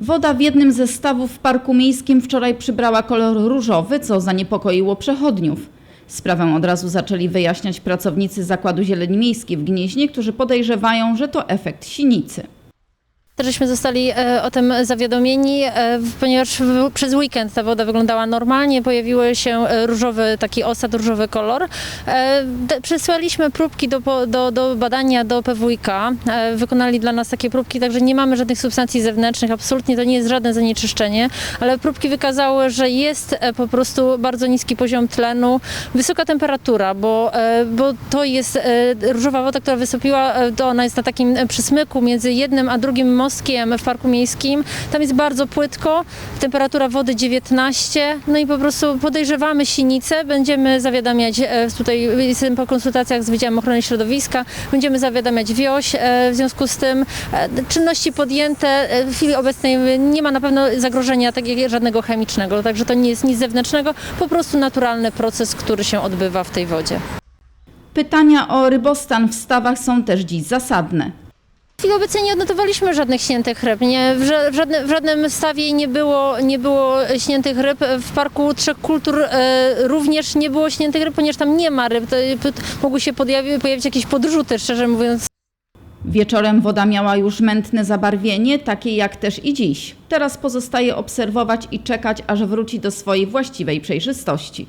Woda w jednym ze stawów w parku miejskim wczoraj przybrała kolor różowy, co zaniepokoiło przechodniów. Sprawę od razu zaczęli wyjaśniać pracownicy Zakładu Zieleni Miejskiej w Gnieźnie, którzy podejrzewają, że to efekt sinicy. Żeśmy zostali e, o tym zawiadomieni, e, ponieważ przez weekend ta woda wyglądała normalnie, pojawiły się e, różowy taki osad, różowy kolor. Przesłaliśmy próbki do, do, do badania do PWiK, wykonali dla nas takie próbki, także nie mamy żadnych substancji zewnętrznych, absolutnie to nie jest żadne zanieczyszczenie, ale próbki wykazały, że jest po prostu bardzo niski poziom tlenu, wysoka temperatura, bo, bo to jest różowa woda, która wystąpiła, to ona jest na takim przysmyku między jednym a drugim w parku miejskim. Tam jest bardzo płytko, temperatura wody 19, no i po prostu podejrzewamy sinicę, będziemy zawiadamiać e, tutaj, jestem po konsultacjach z Wydziałem Ochrony Środowiska, będziemy zawiadamiać wioś e, w związku z tym. e, Czynności podjęte, w chwili obecnej nie ma na pewno zagrożenia takiego żadnego chemicznego, także to nie jest nic zewnętrznego, po prostu naturalny proces, który się odbywa w tej wodzie. Pytania o rybostan w stawach są też dziś zasadne. Chwili obecnej nie odnotowaliśmy żadnych śniętych ryb. Nie, w, ża- w, żadnym, w żadnym stawie nie było, nie było śniętych ryb. W Parku Trzech Kultur e, również nie było śniętych ryb, ponieważ tam nie ma ryb. To, p- mogły się podjawi, pojawić jakieś podrzuty, szczerze mówiąc. Wieczorem woda miała już mętne zabarwienie, takie jak też i dziś. Teraz pozostaje obserwować i czekać, aż wróci do swojej właściwej przejrzystości.